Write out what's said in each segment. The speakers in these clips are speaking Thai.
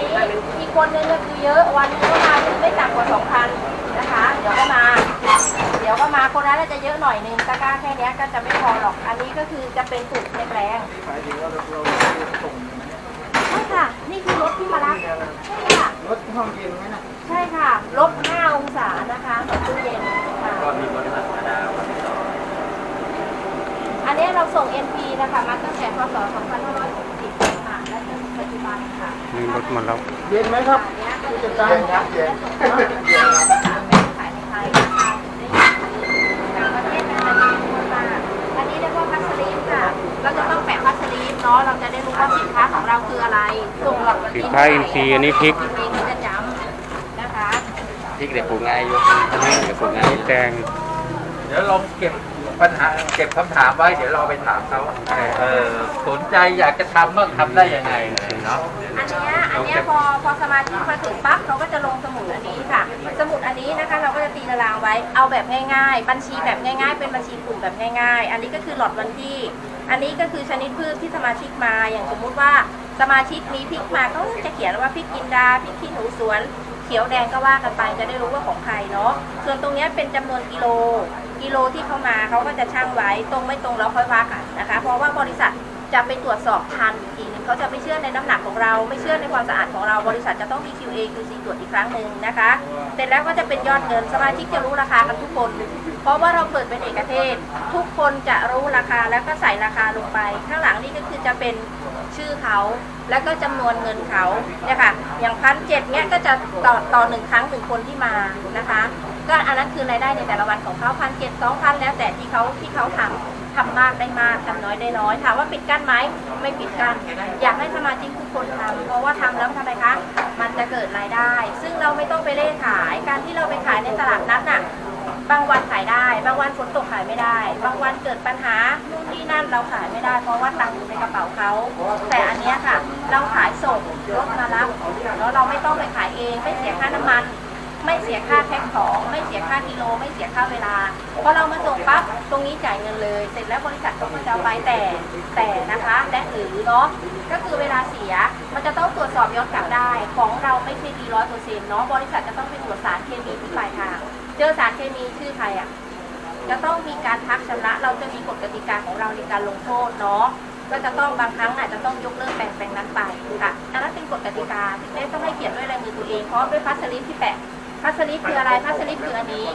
นี้อีกคนนึงก็คือเยอะวันนึงก็มาไม่ต่ำกว่าสองพันนะคะ เดี๋ยวก็มา เดี๋ยวก็มาคนนั้นจะเยอะหน่อยนึงตะกร้าแค่เนี้ยก็จะไม่พอหรอก อันนี้ก็คือจะเป็นปลูกในแปลงหมายถึงว่าเราเราส่งใช่ค่ะ นี่คือรถที่มารับใช่ค่ะรถห้องเย็นไหมนะใช่ค่ะลบ5องศานะคะเหมือนตู้เย็นค่ะก็มีบริษัทธรรมดาวันที่สองอันนี้เราส่ง NP นะคะมาตั้งแต่พศ2560ค่ะ และจนปัจจุบั นี่รถมาแล้วเย็นไหมครับผู้จัดการครับเย็นขายในไทยราคาถึงได้ต่างประเทศนะคะมีจำนวนมากอันนี้เรียกว่าพัสลีฟค่ะเราจะต้องแปะพัสลีฟเนาะเราจะได้รู้ว่าสินค้าของเราคืออะไรส่งหลักวันที่สินค้า NP อันนี้พริกพริกจะจำนะคะพริกเด็กปลูกง่ายอยู่พริกเด็กปลูกง่ายแดงเดี๋ยวลองเก็บ ปัญหาเก็บคำถามไว้ เดี๋ยวเราไปถามเขาเออสนใจอยากจะทำบ้างทำได้ยังไงเนาะอันเนี้ยอันเนี้ยพอพอสมาชิกมาถึงปั๊บเขาก็จะลงสมุดอันนี้ค่ะ สมุดอันนี้นะคะ เราก็จะตีตารางไว้เอาแบบง่าย ๆ บัญชีแบบง่าย ๆ เป็นบัญชีกลุ่มแบบง่าย ๆ อันนี้ก็คือหลอดวันที่ อันนี้ก็คือชนิดพืชที่สมาชิกมาอย่างสมมุติว่าสมาชิกมีพริกมาก็จะเขียนว่าพริกกินดาพริกขี้หนูสวน เขียวแดงก็ว่ากันไปจะได้รู้ว่าของใครเนาะส่วนตรงนี้เป็นจำนวนกิโล กิโลที่เขามาเขาก็จะชั่งไว้ตรงไม่ตรงแล้วค่อยว่ากันนะคะ เพราะว่าบริษัทจะไปตรวจสอบทันอีกทีหนึงเขาจะไม่เชื่อในน้ำหนักของเรา ไม่เชื่อในความสะอาดของเราบริษัทจะต้องมี QA QC ตรวจอีกครั้งหนึ่งนะคะเสร็จแล้วก็จะเป็นยอดเงินสมาชิกจะรู้ราคากันทุกคน เพราะว่าเราเปิดเป็นเอกเทศ ทุกคนจะรู้ราคาแล้วก็ใส่ราคาลงไป ข้างหลังนี่ก็คือจะเป็นชื่อเขา แล้วก็จำนวนเงินเขาเนี่ยค่ะอย่างพันเจ็ดเนี่ยก็จะต่อต่อหนึ่งครั้งหนึ่งคนที่มานะคะ ก็อันนั้นคือรายได้ในแต่ละวันของเขาพันเจ็ดสองพันแล้วแต่ที่เขาที่เขาทำทำมากได้มากทำน้อยได้น้อยถามว่าปิดกั้นไหมไม่ปิดกั้นอยากให้สมาชิกทุกคนทำเพราะว่าทำแล้วทำไมคะมันจะเกิดรายได้ ซึ่งเราไม่ต้องไปเล่ขายการที่เราไปขายในตลาดนัดน่ะ บางวันขายได้ บางวันฝนตกขายไม่ได้ บางวันเกิดปัญหานู่นนี่นั่นเราขายไม่ได้ เพราะว่าตังค์อยู่ในกระเป๋าเขาแต่อันเนี้ยค่ะ เราขายส่งรถมารับแล้วเราไม่ต้องไปขายเอง ไม่เสียค่าน้ำมัน ไม่เสียค่าแพ็คของ ไม่เสียค่ากิโล ไม่เสียค่าเวลาพอเรามาส่งปั๊บตรงนี้จ่ายเงินเลย เสร็จแล้วบริษัทก็จะเอาไปแต่แต่นะคะและหรือเนาะก็คือเวลาเสียมันจะต้องตรวจสอบย้อนกลับได้ ของเราไม่ใช่ดีร้อยเปอร์เซ็นต์เนาะบริษัทจะต้องไปตรวจสารเคมีที่ปลายทาง เจอสารเคมีชื่อใครอะจะต้องมีการพักชำระ เราจะมีกฎกติกาของเราในการลงโทษเนาะก็จะต้องบางครั้งอาจจะต้องยกเลิกแปลงแปลงนั้นไปค่ะอันนั้นเป็นกฎกติกาที่ไม่ต้องให้เขียนด้วยลายมือตัวเองเพราะด้วยพัสลิปที่แปะพัสลิปคืออะไรพัสลิปคืออันนี้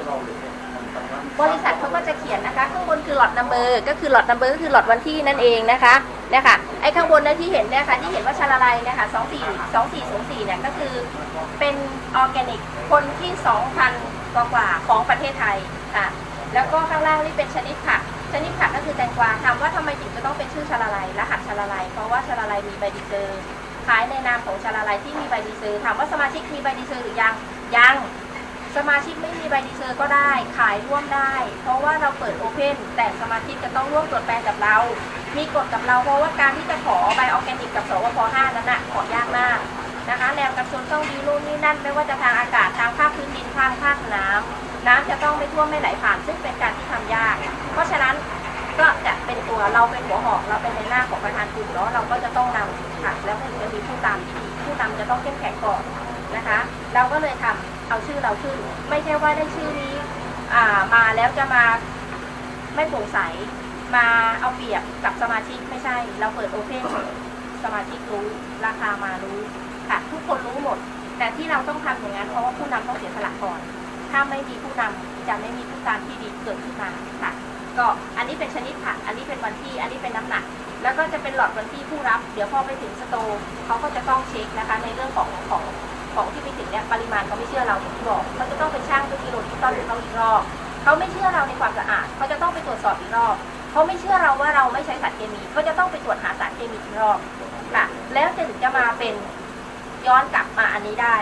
บริษัทเขาก็จะเขียนนะคะข้างบนคือหลอดนัมเบอร์ก็คือหลอดนัมเบอร์ก็คือหลอดวันที่นั่นเองนะคะเนี่ยค่ะไอ้ข้างบนนะที่เห็นเนี่ยค่ะที่เห็นว่าชาลาลัยเนี่ยค่ะสองสี่สองสี่สองสี่เนี่ยก็คือเป็นออร์แกนิกคนที่สองพัน กว่า ของประเทศไทยค่ะ แล้วก็ข้างล่างนี่เป็นชนิดผัก ชนิดผักก็คือแตงกวาถามว่าทำไมถึงจะต้องเป็นชื่อชาลาลัยรหัสชาลาลัยเพราะว่าชาลาลัยมีใบดีเซอร์ขายในนามของชาลาลัยที่มีใบดีเซอร์ถามว่าสมาชิกมีใบดีเซอร์หรือยังยังสมาชิกไม่มีใบดีเซอร์ก็ได้ ขายร่วมได้ เพราะว่าเราเปิดโอเพนแต่สมาชิกจะต้องร่วมตรวจแปลงกับเรา มีกฎกับเราเพราะว่าการที่จะขอใบออร์แกนิกกับสวพ5นั้นน่ะขอยากมาก นะคะแนวกันชนต้องดีนู่นนี่นั่นไม่ว่าจะทางอากาศทางภาคพื้นดินทางภาคน้ำน้ำจะต้องไม่ท่วมไม่ไหลผ่านซึ่งเป็นการที่ทำยาก เพราะฉะนั้นก็จะเป็นตัวเราเป็นหัวหอกเราเป็นในหน้าของประธานกลุ่มเนาะเราก็จะต้องนำค่ะแล้วถึงจะมีผู้ตามที่ดีผู้นำจะต้องเข้มแข็งก่อนนะคะ เราก็เลยทำเอาชื่อเราขึ้น ไม่ใช่ว่าได้ชื่อนี้มาแล้วจะมาไม่โปร่งใสมาเอาเปรียบกับสมาชิกไม่ใช่ เราเปิดโอเพนสมาชิกรู้ ราคามารู้ ค่ะ ทุกคนรู้หมด แต่ที่เราต้องทำอย่างนั้นเพราะว่าผู้นำต้องเสียสละก่อน ถ้าไม่มีผู้นำจะไม่มีผู้ตามที่ดีเกิดขึ้นมาค่ะ ก็อันนี้เป็นชนิดผักอันนี้เป็นวันที่ อันนี้เป็นน้ำหนัก แล้วก็จะเป็นหลอดวันที่ผู้รับ เดี๋ยวพอไปถึงสโตร์เขาก็จะต้องเช็คนะคะ ในเรื่องของของของที่ไปถึงเนี่ยปริมาณเขาไม่เชื่อเราอย่างที่บอกเขาจะต้องไปช่างด้วยกิโลที่ต้นเขาอีกรอบเขาไม่เชื่อเราในความสะอาดเขาจะต้องไปตรวจสอบอีกรอบเขาไม่เชื่อเราว่าเราไม่ใช้สารเคมีเขาจะต้องไปตรวจหาสารเคมีอีกรอบค่ะ แล้วจะถึงจะมาเป็น ย้อนกลับมาอันนี้ได้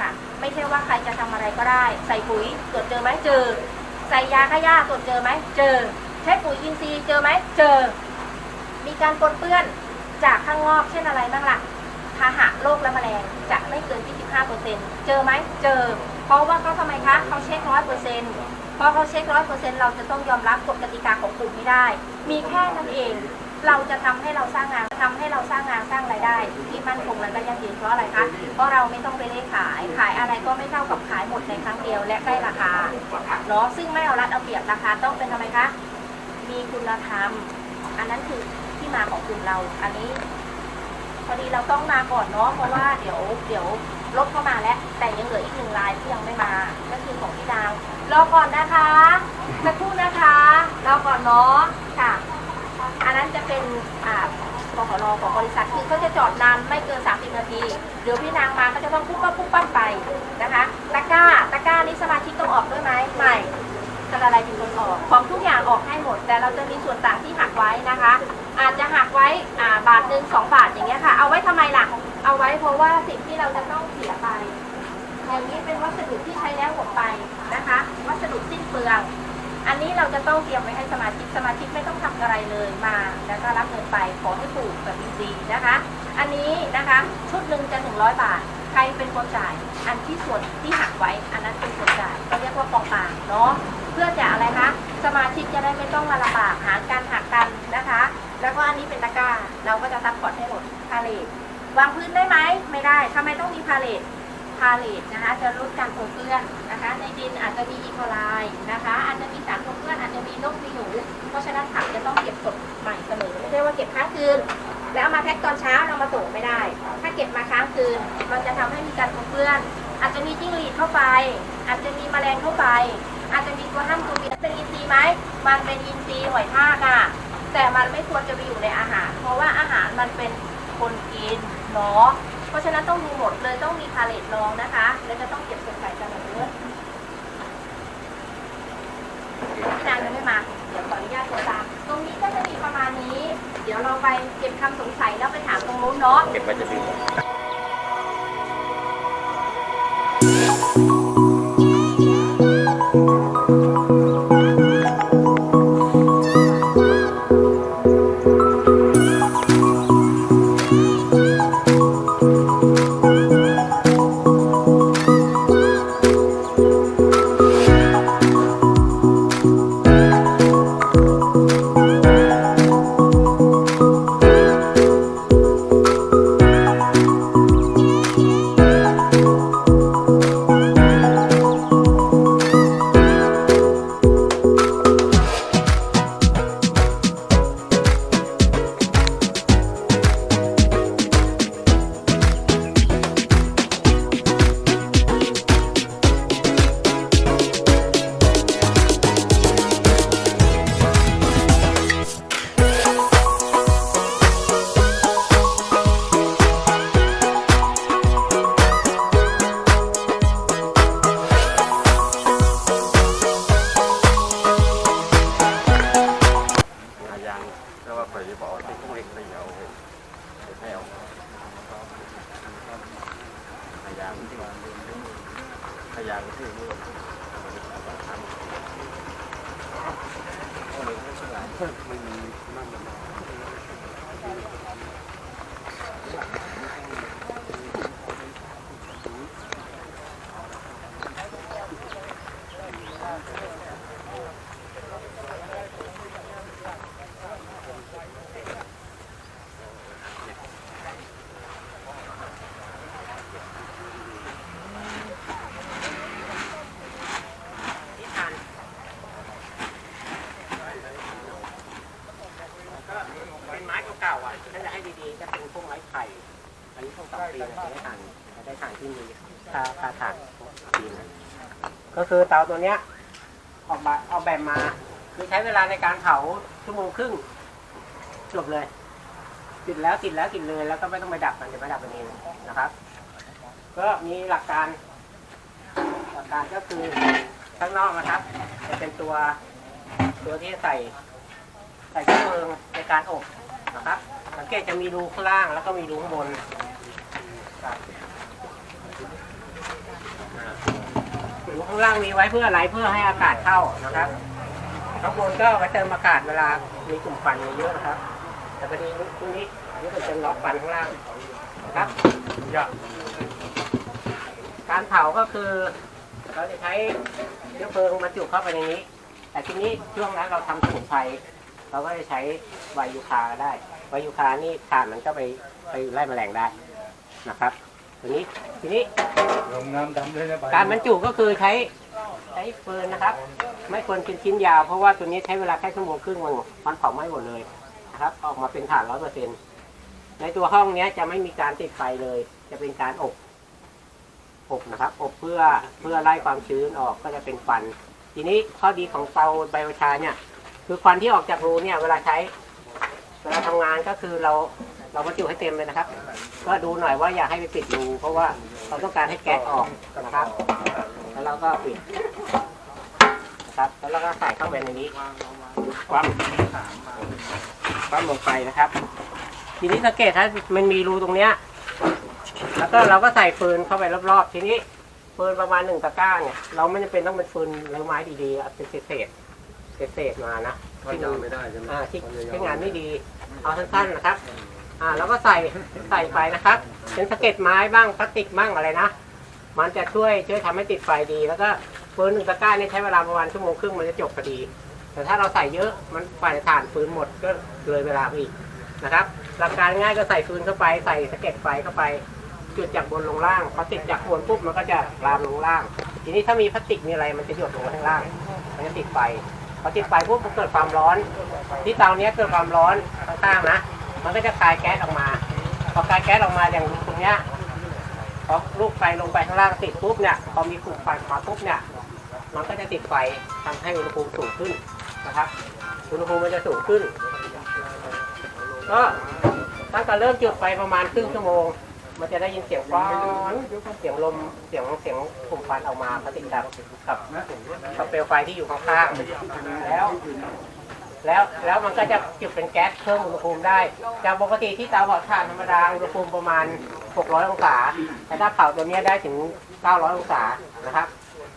ค่ะ ไม่ใช่ว่าใครจะทำอะไรก็ได้ ใส่ปุ๋ยตรวจเจอไหมเจอ ใส่ยาฆ่าหญ้าตรวจเจอไหมเจอ ใช้ปุ๋ยอินทรีย์เจอไหมเจอ มีการปนเปื้อนจากข้างนอกเช่นอะไรบ้างล่ะพาหะโรคและแมลงจะไม่เกิน 25%เจอไหมเจอ เพราะว่าเขาทำไมคะเขาเช็ค100%เพราะเขาเช็ค100%เราจะต้องยอมรับกฎกติกาของกลุ่มไม่ได้ มีแค่นั้นเอง เราจะทำให้เราสร้างงานทำให้เราสร้างงานสร้างรายได้ ที่มั่นคงและก็ยั่งยืนเพราะอะไรคะ เพราะเราไม่ต้องไปเล่ขาย ขายอะไรก็ไม่เท่ากับขายหมดในครั้งเดียวและได้ราคาเนาะซึ่งไม่เอารัดเอาเปรียบราคาต้องเป็นทำไมคะ มีคุณธรรม อันนั้นคือที่มาของกลุ่มเรา อันนี้ พอดีเราต้องมาก่อนเนาะเพราะว่าเดี๋ยวเดี๋ยวรถเข้ามาแล้ว แต่ยังเหลืออีกหนึ่งรายที่ยังไม่มาก็คือของพี่นางรอก่อนนะคะสักครู่นะคะรอก่อนเนาะ อันนั้นจะเป็นอ่าปขรของบริษัทคือเขาจะจอดนานไม่เกิน 30 นาทีเดี๋ยวพี่นางมาก็จะต้องปุ๊บปั๊บปุ๊บปั๊บไปนะคะตะกร้าตะกร้านี้สมาชิกต้องออกด้วยไหมไม่จะอะไรเป็นคนออกของทุกอย่างออกให้หมด แต่เราจะมีส่วนต่างที่หักไว้นะคะ อาจจะหักไว้อ่าบาทหนึ่งสองบาทอย่างเงี้ยค่ะ เอาไว้ทำไมล่ะเอาไว้เพราะว่าสิ่งที่เราจะต้องเสียไปอย่างนี้เป็นวัสดุที่ใช้แล้วหมดไปนะคะ วัสดุสิ้นเปลือง อัน นี้เราจะต้องเตรียมไว้ให้สมาชิกสมาชิกไม่ต้องทำอะไรเลยมาแล้วก็รับเงินไปขอให้ปลูกแบบดีๆนะคะ อันนี้นะคะชุดหนึ่งจะ100บาท ใครเป็นคนจ่าย อันที่ส่วนที่หักไว้ อันนั้นเป็นส่วนจ่ายก็เรียกว่ากองกลางเนาะเพื่อจะอะไรคะสมาชิกจะได้ไม่ต้องมาลำบากหาการหักกันนะคะ แล้วก็อันนี้เป็นตะกร้าเราก็จะซัพพอร์ตให้หมดพาเลทวางพื้นได้ไหมไม่ได้ทำไมต้องมีพาเลทพาเลทนะคะจะลดการปนเปื้อนนะคะ ในดินอาจจะมีอีโคไลนะคะอาจจะมีสารปนเปื้อน มีนกมีหนู เพราะฉะนั้นผักจะต้องเก็บสดใหม่เสมอ ไม่ใช่ว่าเก็บค้างคืน แล้วเอามาแพ็คตอนเช้าเรามาส่งไม่ได้ ถ้าเก็บมาค้างคืน มันจะทำให้มีการปนเปื้อน อาจจะมีจิ้งหรีดเข้าไป อาจจะมีแมลงเข้าไป อาจจะมีตัวห้ามตัวเมียเป็นอินทรีย์ไหม มันเป็นอินทรีย์หอยทากอะแต่มันไม่ควรจะไปอยู่ในอาหาร เพราะว่าอาหารมันเป็นคนกินเนาะ เพราะฉะนั้นต้องดูหมดเลยต้องมีพาเลตรองนะคะ แล้วจะต้องเก็บสดใส่เสมอพี่นางยังไม่มา เดี๋ยวขออนุญาตโท รงนี้ก็จะมีประมาณนี้ เดี๋ยวเราไปเก็บคำสงสัยแล้วไปถามตรงนู้นเนาะ เก็บไว้จะดี คือเตาตัวเนี้ยออกแบบออกแบบมา คือใช้เวลาในการเผาชั่วโมงครึ่งจบเลย ติดแล้วติดแล้วติดเลยแล้วก็ไม่ต้องไปดับมันจะไม่ดับมันเองนะครับ ก็มีหลักการ หลักการก็คือข้างนอกนะครับ จะเป็นตัวตัวที่ใส่ ใส่เครื่องมือในการอบนะครับ สังเกตจะมีรูข้างล่างแล้วก็มีรูข้างบนครับ ข้างล่างมีไว้เพื่ออะไรเพื่อให้อากาศเข้านะครับข้างบนก็ไว้เติมอากาศเวลามีกลุ่มควันเยอะนะครับ แต่พอดีตรงนี้นนี้เป็นล็อกควันข้างล่างนะครับการเผาก็คือเราจะใช้เชื้อเพลิงบรรจุเข้าไปในนี้ แต่ทีนี้ช่วงนั้นเราทำสมุนไพรเราก็จะใช้ไวยูคาได้ไวยูคานี่ถ่านมันก็ไปไปไล่แมลงได้นะครับทีนี้ ทีนี้ลงน้ำดำเลยนะการบรรจุก็คือใช้ใช้ฟืนนะครับ ไม่ควรเป็นชิ้นยาว เพราะว่าตัวนี้ใช้เวลาแค่ชั่วโมงครึ่งมันมันเผาไหม้หมดเลยนะครับ ออกมาเป็นถ่านร้อยเปอร์เซ็นในตัวห้องเนี้ยจะไม่มีการติดไฟเลย จะเป็นการอบอบนะครับ อบเพื่อเพื่อไล่ความชื้นออกก็จะเป็นควัน ทีนี้ข้อดีของเตาไบโอชาเนี่ย คือควันที่ออกจากรูเนี่ย เวลาใช้ เวลาทำงานก็คือเรา เราบรรจุให้เต็มเลยนะครับ ก็ดูหน่อยว่าอย่าให้ไปปิดรูเพราะว่าเราต้องการให้แก๊สออกนะครับ แล้วเราก็ปิดนะครับ แล้วเราก็ใส่เข้าไปในนี้คว่ำคว่ำลงไปนะครับ ทีนี้สังเกตถ้ามันมีรูตรงเนี้ย แล้วก็เราก็ใส่ฟืนเข้าไปรอบๆ ทีนี้ฟืนประมาณหนึ่งตะกร้าเนี่ยเราไม่จำเป็นต้องเป็นฟืนเลื้อไม้ดีๆเอาเป็นเศษๆเศษๆมานะที่มันไม่ได้ใช่ไหมอ่าที่ใช้งานไม่ดี เอาสั้นๆนะครับ อ่าแล้วก็ใส่ใส่ไปนะครับเป็นสะเก็ดไม้บ้างพลาสติกบ้างอะไรนะ มันจะช่วยช่วยทำให้ติดไฟดี แล้วก็ฟืนหนึ่งตะกร้าเนี่ยใช้เวลาประมาณชั่วโมงครึ่งมันจะจบพอดี แต่ถ้าเราใส่เยอะมันไฟถ่านฟืนหมดก็เลยเวลาไปอีกนะครับหลักการง่ายก็ใส่ฟืนเข้าไปใส่สะเก็ดไฟเข้าไป จุดจากบนลงล่างพอติดจากบนปุ๊บมันก็จะลามลงล่าง ทีนี้ถ้ามีพลาสติกมีอะไรมันจะหยดลงมาข้างล่าง มันจะติดไฟพอติดไฟปุ๊บมันเกิดความร้อน ที่เตาเนี้ยเกิดความร้อนข้างๆนะ มันก็จะคายแก๊สออกมา พอคายแก๊สออกมาอย่างตรงเนี้ยพอลูกไฟลงไปข้างล่างติดปุ๊บเนี่ย พอมีกลุ่มไฟมาปุ๊บเนี่ย มันก็จะติดไฟทำให้อุณหภูมิสูงขึ้นนะครับ อุณหภูมิมันจะสูงขึ้น ก็ตั้งแต่เริ่มจุดไฟประมาณครึ่งชั่วโมง มันจะได้ยินเสียงฟ้อนเสียงลม เสียงเสียงกลุ่มควันออกมาปฏิกับกับกับเปลวไฟที่อยู่ข้างๆแล้ว แล้วแล้วมันก็จะจุดเป็นแก๊สเพิ่มอุณหภูมิได้ จากปกติที่เตาเผาถ่านธรรมดาอุณหภูมิประมาณ 600 องศา แต่ถ้าเผาตัวนี้ได้ถึง 900 องศานะครับ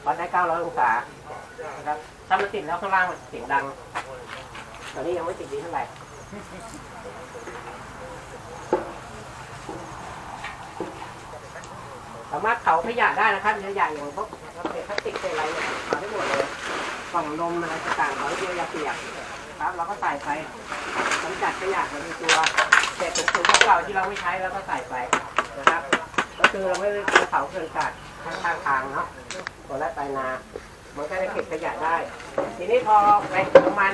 วัดได้ 900 องศานะครับถ้ามันติดแล้วข้างล่างมันเสียงดัง ตอนนี้ยังไม่ติดดีเท่าไหร่สามารถเผาขยะได้นะครับขยะอย่างพวกพลาสติกอะไรเนี่ยเผาได้หมดเลยกล่องนมอะไรต่างๆเผาเดียวยาเปียก ครับเราก็ใส่ไปกำจัดขยะในตัวเศษถุงๆเก่าที่เราไม่ใช้แล้วก็ใส่ไปนะครับ ก็คือเราไม่ได้เผาเกินกัดข้างทางเนาะตัวละไปนามันก็จะเก็บขยะได้ ทีนี้พอไปประมาณ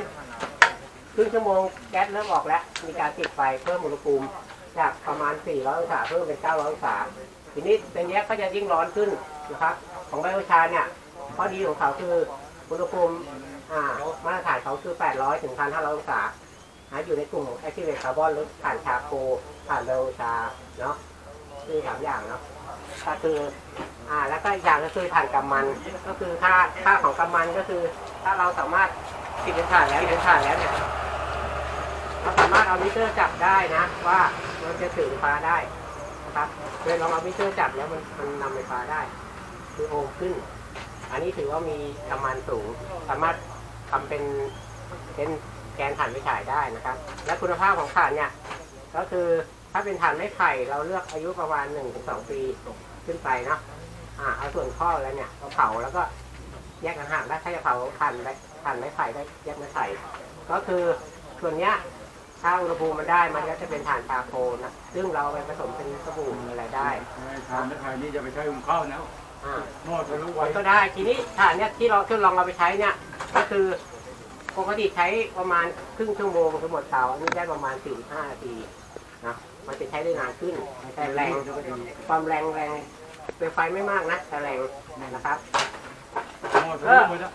ครึ่งชั่วโมงแก๊สเริ่มออกแล้ว มีการติดไฟเพิ่มอุณหภูมิจากประมาณ 400 องศาเพิ่มเป็น 900 องศา ทีนี้ตัวเนี้ยก็จะยิ่งร้อนขึ้นนะครับ ของไบโอชาเนี่ยข้อดีของเขาคืออุณหภูมิ อ่ามาตรฐานเขาคือ 800 ถึง 1,500 องศานะอยู่ในกลุ่มของ activate Carbon ลดผ่านชาโคถ่านไบโอชาเนาะคือสามอย่างเนาะก็คืออ่าแล้วก็อีกอย่างก็คือถ่านกำมันก็คือค่าค่าของกำมันก็คือ ถ้าเราสามารถติดเป็นถ่านแล้วเป็นถ่านแล้วเนี่ยเราสามารถเอามิเตอร์จับได้นะว่ามันจะถือไฟฟ้าได้นะครับโดยลองเอามิเตอร์จับแล้วมันมันนำไฟฟ้าได้ คือโอห์มขึ้น อันนี้ถือว่ามีกำมันสูงสามารถ ทำเป็นเป็นแกนถ่านไม่ฉายได้นะครับ และคุณภาพของถ่านเนี่ยก็คือถ้าเป็นถ่านไม้ไผ่เราเลือกอายุประมาณ1นถึงสองปีขึ้นไปเนาะอ่าเอาส่วนข้อแล้วเนี่ยเราเผาแล้วก็แยกกันห่างได้ถ้าจะเผาถ่านได้ถ่านไม้ไผ่ได้แยกไม้ไผ่ก็คือส่วนเนี้ยถ้าอุณหภูมิมันได้มันก็จะเป็นถ่านชาโคนะซึ่งเราไปผสมเป็นสบู่อะไรได้ทานไม่ทานนี่จะไปใช้หุงข้าวนะอ่า หม้อทะลุไว้มันก็ได้ทีนี้ถ่านเนี่ยที่เราทดลองเอาไปใช้เนี่ยก็คือปกติใช้ประมาณครึ่งชั่วโมงทั้งหมดเตาอันนี้ได้ประมาณ4 5นาทีนะมันจะใช้ได้นานขึ้นแต่แรงความแรงแรงเป็นไฟไม่มากนะแต่แรงนะครับหม้อทะลุไว้นะ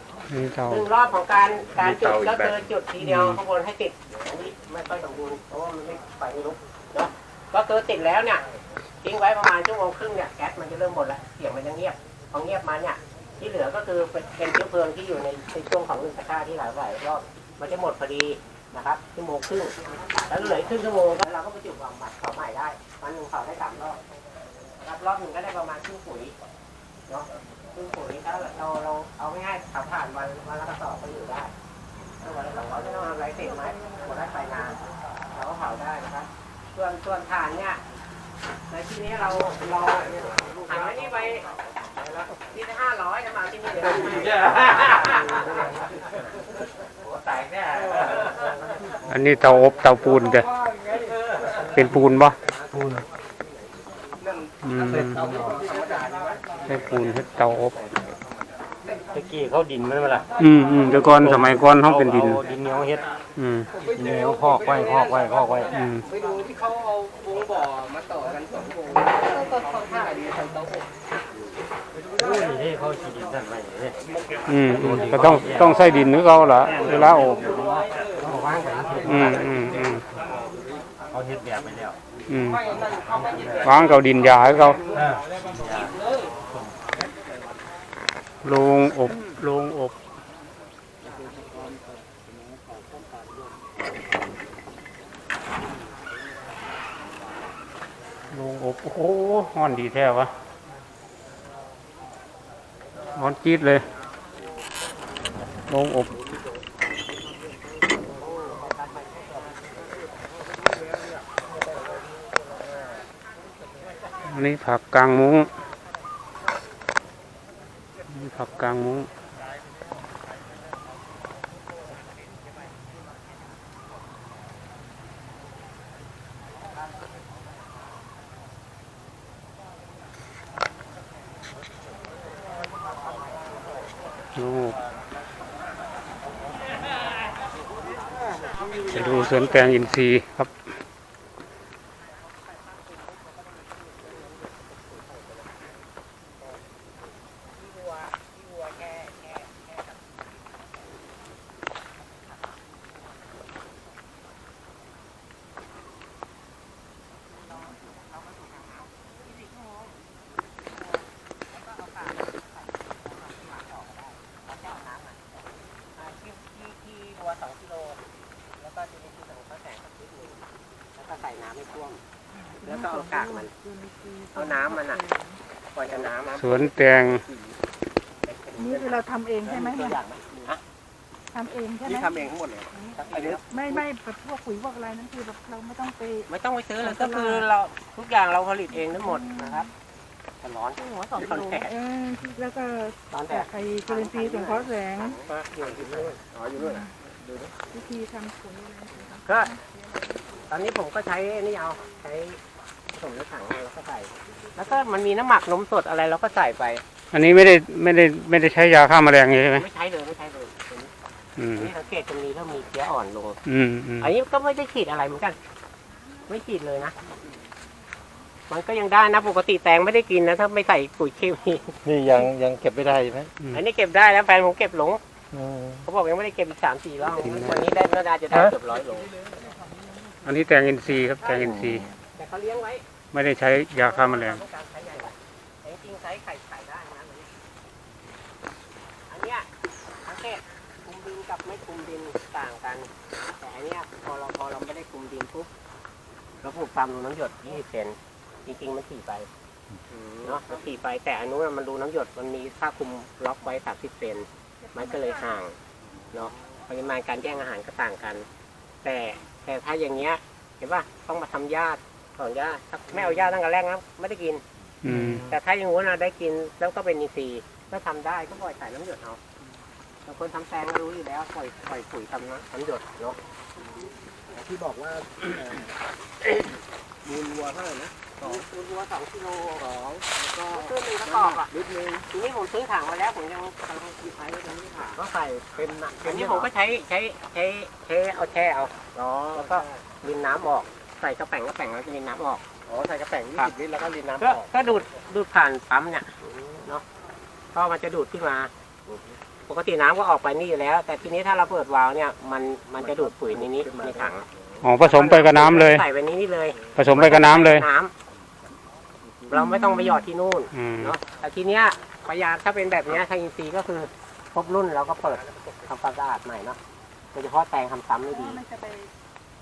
ซึ่งรอบของการการจุดก็คือจุดทีเดียวข้างบนให้ติดอันนี้ไม่ค่อยสมบูรณ์เพราะว่ามันไม่ไฟไม่ลุกเนาะก็คือติดแล้วเนี่ย ทิ้งไว้ประมาณชั่วโมงครึ่งเนี่ยแก๊สมันจะเริ่มหมดแล้วเสียงมันจะเงียบพอเงียบมาเนี่ยที่เหลือก็คือเป็นเชื้อเพลิงที่อยู่ในในช่วงของหนึ่งตะกร้าที่หลายหลายรอบมันจะหมดพอดีนะครับชั่วโมงครึ่งแล้วเหลืออีกครึ่งชั่วโมงเราก็ไปจุดวางบัดเผาใหม่ได้วันหนึ่งเผาได้สามรอบนะครับรอบหนึ่งก็ได้ประมาณครึ่งปุ๋ยเนาะซึ่งปุ๋ย นที่นี้เราเราถังไว้นี่ไปที่ห้าร้อยจะมาที่นี่เลยหัวแตกแน่อันนี้เตาอบเตาปูนเด้อเป็นปูนบ่ปูนอืมใช้ปูนเฮ็ดเตาอบตะกี้เขาดินมันมาละอืมอืมแต่ก่อนสมัยก่อนเฮาเป็นดินอาดินเหนียวเฮ็ด อืมดินเหนียวพอกไว้พอกไว้พอกไว้อืมไปดูที่เขาเอาวงบ่อมาต่อ นี่ที่เขาฉีดินสั่นไว้เนี่ยอืมอืมก็ต้องต้องใส่ดินนึกเอาล่ะเวลาอบเขาวางไว้ที่อืมอืมอืมเขาเฮ็ดแบบไปแล้วอืมวางเกาดินยาให้เขาโรงอบโรงอบ โรงอบโอ้โหฮ้อนดีแท้วะร้อนจี๊ดเลยโรงอบนนี้ผักกลางมุ้งนี่ผักกลางมุ้งลูกไปดูส วนแตงอินทรีย์ครับ ที่ที่ที่วัวสองกิโลแล้วก็จะมีที่สองข้าวแสงสักนิดหนึงแล้วก็ใส่น้ำให้ท่วม แล้ว ก็เอากากมัน เอาน้ำมันอะปล่อยกับน้ำสวนแตงนี่คือเราทำเองใช่ไหมตัวเนี่ยอย่างไหมฮะทำเองใช่ไหมนี่ทำเองทั้งหมดเลยอันนี้ไม่ไม่แบบพวกปุ๋ยพวกอะไรนั่นคือแบบเราไม่ต้องไปไม่ต้องไปซื้อเลยก็คือเราทุกอย่างเราผลิตเองทั้งหมดนะครับแต่ร้อนหัวสองกิโลเออแล้วก็ร้อนแต่ไอ้จุลินทรีย์สังเคราะห์แสงก็อยู่ที่นู่นอ๋ออยู่นู่นวิธีทำปุ๋ยอะไรต่างก็ตอนนี้ผมก็ใช้นี่เอาใช้ ผสมในถังเอาแล้วก็ใส่ แล้วก็มันมีน้ำหมักนมสดอะไรเราก็ใส่ไป อันนี้ไม่ได้ไม่ได้ไม่ได้ใช้ยาฆ่าแมลงใช่ไหมไม่ใช้เลยไม่ใช้เลยตัวนี้อืมอันนี้สังเกตตรงนี้เริ่มมีเชื้ออ่อนลง อืมอืมอันนี้ก็ไม่ได้ฉีดอะไรเหมือนกัน ไม่ฉีดเลยนะ มันก็ยังได้นะปกติแตงไม่ได้กินนะถ้าไม่ใส่ปุ๋ยเคมีนี่ยังยังเก็บไม่ได้ใช่ไหมอันนี้เก็บได้แล้วแฟนผมเก็บหลงอืม เขาบอกยังไม่ได้เก็บอีกสามสี่รอบวันนี้ได้น่าจะได้เกือบร้อยโลอันนี้แตงอินทรีย์ครับแตงอินทรีย์แต่ เขาเลี้ยงไว้ไม่ได้ใช้ยาฆ่าแมลงต้องการใช้ใหญ่กว่าแต่จริงๆใช้ไข่ไข่ได้นะอันเนี้ยสังเกตคุมดินกับไม่คุมดินต่างกัน แต่อันเนี้ยพอเราพอเราไม่ได้คุมดินปุ๊บเราปลูกตามรูน้ำหยด20เซนจริงๆมันถี่ไปเนาะมันถี่ไปแต่อันนู้นมันรูน้ำหยดมันมีค่าคุมล็อกไว้30เซนมันก็เลยห่างเนาะปริมาณการแย่งอาหารก็ต่างกัน แต่แต่ถ้าอย่างเงี้ยเห็นป่ะต้องมาทำหญ้า ถอนหญ้าถ้าไม่เอาหญ้าตั้งแต่แรกนะไม่ได้กิน อืมแต่ถ้าอย่างงู้นนะได้กินแล้วก็เป็นอินทรีย์ก็ทำได้ก็ปล่อยสายน้ำหยดเอาบางคนทำแตงก็รู้อยู่แล้วปล่อยปล่อยปุ๋ยทำน้ำน้ำหยดเนาะที่บอกว่ามูลวัวเท่าไหร่นะสองตัววัวสองกิโลสองแล้วก็ซื้อหนึ่งกระสอบอะลิตรหนึงทีนี้ผมซื้อถังมาแล้วผมยังกำลังหยิบไปแล้วยังไม่ผ่าก็ใส่เป็นหนักอันนี้ผมก็ใช้ใช้ใช้ใช้เอาแช่เอา อ๋อแล้วก็รินน้ำออก ใส่กระแป้งกระแป้งแล้วจะรินน้ำออก อ๋อใส่กระแป้งยี่ครับสิบลิตรแล้วก็รินน้ำก็ออกก็ดูดดูดผ่านปั๊มเนี่ยเนาะก็มันจะดูดขึ้นมา ปกติน้ำก็ออกไปนี่อยู่แล้ว แต่ทีนี้ถ้าเราเปิดวาล์วเนี่ยมันมันจะดูดปุ๋ยในนี้ในถังอ๋อผสมไปกับน้ำเลย ใส่ไปนี้นี่เลย ผสมไปกับน้ำเลย น้ำเราไม่ต้องไปหยอดที่นู่นอืม เนาะแต่ทีเนี้ยพยายามถ้าเป็นแบบเนี้ยถ้าอินทรีย์ก็คือครบรุ่นเราก็เปิดทำความสะอาดใหม่เนาะโดยเฉพาะแตงทำซ้ำไม่ดี มันจะไป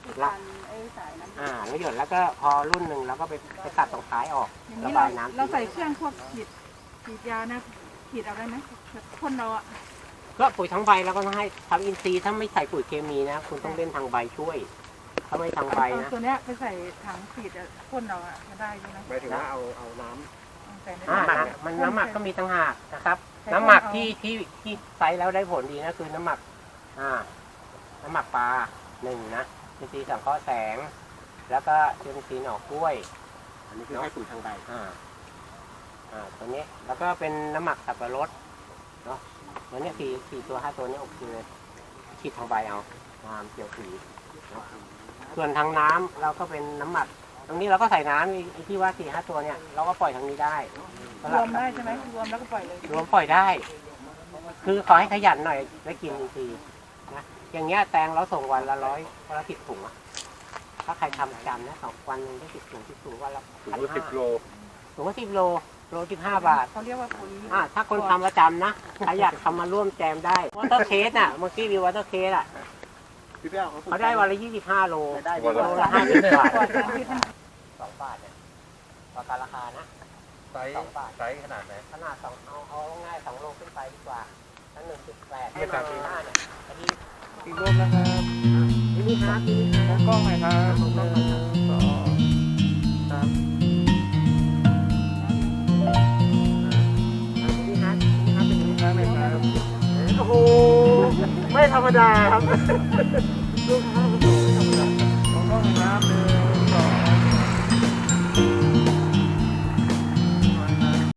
ติดพันไอ้สายน้ำอ่าแล้วหยดแล้วก็พอรุ่นหนึ่งเราก็ไปไปตัดตรงท้ายออกอย่างระนี้บาเรายน้ำเราใส่เครื่องพวกฉีดฉีดยานะฉีดเอาได้ไหมแบบพ่นเราอะก็ปุ๋ยทั้งใบแล้วก็ต้องให้ทำอินทรีย์ถ้าไม่ใส่ปุ๋ยเคมีนะ คุณต้องเล่นทางใบช่วย ถ้าไม่ทางใบเอานะ ตัวเนี้ยไปใส่ถังฉีดอะพ่นเราอะจะได้ใช่ไหมหมายถึงว่าเอาเอาน้ำ เอาใส่ในอ่าถัง น้ำมันน้ำหมักก็มีต่างหากนะครับ ใส่น้ำหมักเอาที่ที่ที่ใช้แล้วได้ผลดีนะคือน้ำหมัก อ่า น้ำหมักปลาหนึ่งนะ จุลินทรีย์สังเคราะห์แสง แล้วก็จุลินทรีย์หน่อกล้วย อันนี้คือให้ปุ๋ยทางใบอ่า อ่า ตัวนี้ แล้วก็เป็นน้ำหมักสับปะรด เนาะตัวเนี้ยสี่สี่ตัวห้าตัวเนี้โอเคเลยฉีดทางใบเอางามเกี่ยวสีเนาะส่วนทางน้ำเราก็เป็นน้ำหมัก ตรงนี้เราก็ใส่น้ำไอ้ที่ว่าสี่ห้าตัวเนี่ย เราก็ปล่อยทางนี้ได้สรลัวบมได้ใช่ไหมรวมแล้วก็ปล่อยเลย รวมปล่อยได้ คือขอให้ขยันหน่อยได้กินทีนะ อย่างเงี้ยแตงเราส่งวันละร้อยวันละสิบถุงอะถ้าใครทำประจำนะสองวันหนึ่งได้สิบถุงสิบถุงวันละถุงพันละสิบห้าโลถุงละสิบโลโลสิบห้าบาทเขาเรียกว่าปุ๋ยอ่าถ้าคนทำประจำนะใครอยากทำมาร่วมแจมได้วอเตอร์เคสอะเมื่อกี้มีวอเตอร์เคสอะพี่เปี้ยวเขาเขาได้วันละยี่สิบห้าโลได้โลละห้าสิบบาทก่อนจะคิดให้สองบาทเนี่ยประกันราคานะไซส์สองบาทไซส์ขนาดไหนขนาดสองเอาเอาง่ายสองโลขึ้นไปดีกว่าถ้าหนึ่งจุดแปดเทียบกับปีหน้าเนี่ยอันนี้ สีร่วมนะครับนี่นี่ครับมองกล้องหน่อยครับหองกล้องหน่อยครับ นึ่งสองสามครับเป็นย่งนี้ครับนี่คโอ้โหไม่ธรรมดาครับ ลูกค้าไม่ธรรมดากล้องหน่อยครับ